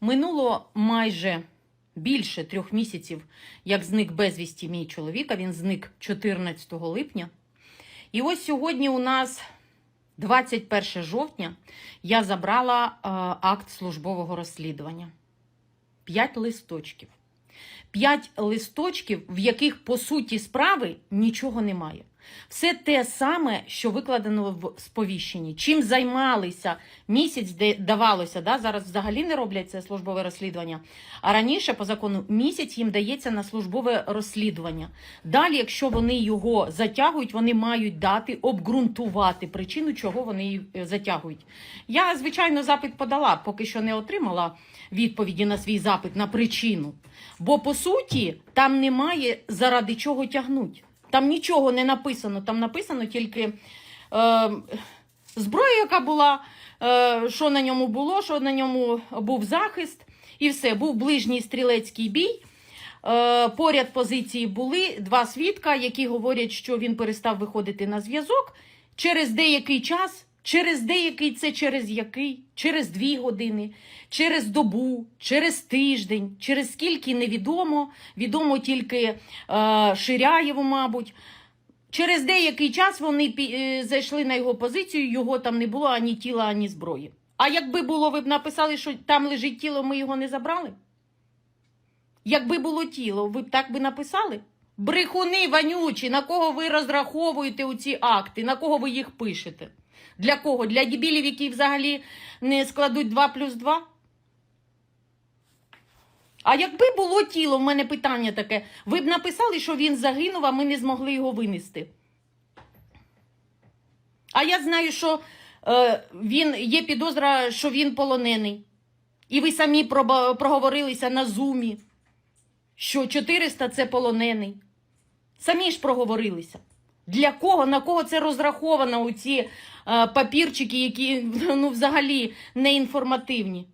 Минуло майже більше трьох місяців, як зник безвісті мій чоловік, а він зник 14 липня. І ось сьогодні у нас 21 жовтня я забрала е, акт службового розслідування. П'ять листочків. П'ять листочків, в яких по суті справи нічого немає. Все те саме, що викладено в сповіщенні. Чим займалися місяць, де давалося, да, зараз взагалі не роблять це службове розслідування. А раніше, по закону, місяць їм дається на службове розслідування. Далі, якщо вони його затягують, вони мають дати обґрунтувати причину, чого вони е, затягують. Я, звичайно, запит подала, поки що не отримала відповіді на свій запит на причину. Бо по суті там немає заради чого тягнуть. Там нічого не написано. Там написано тільки е, зброя, яка була, е, що на ньому було, що на ньому був захист, і все. Був ближній стрілецький бій. Е, поряд позиції були два свідка, які говорять, що він перестав виходити на зв'язок через деякий час. Через деякий це через який? Через дві години, через добу, через тиждень, через скільки невідомо, відомо тільки е, Ширяєву, мабуть. Через деякий час вони е, зайшли на його позицію, його там не було ані тіла, ані зброї. А якби було, ви б написали, що там лежить тіло, ми його не забрали? Якби було тіло, ви б так би написали? Брехуни вонючі, на кого ви розраховуєте у ці акти, на кого ви їх пишете? Для кого? Для дебілів, які взагалі не складуть 2 плюс 2? А якби було тіло, в мене питання таке, ви б написали, що він загинув, а ми не змогли його винести. А я знаю, що е, він є підозра, що він полонений. І ви самі проговорилися на зумі, що 400 це полонений. Самі ж проговорилися. Для кого, на кого це розраховано у ці е, папірчики, які ну, взагалі не інформативні?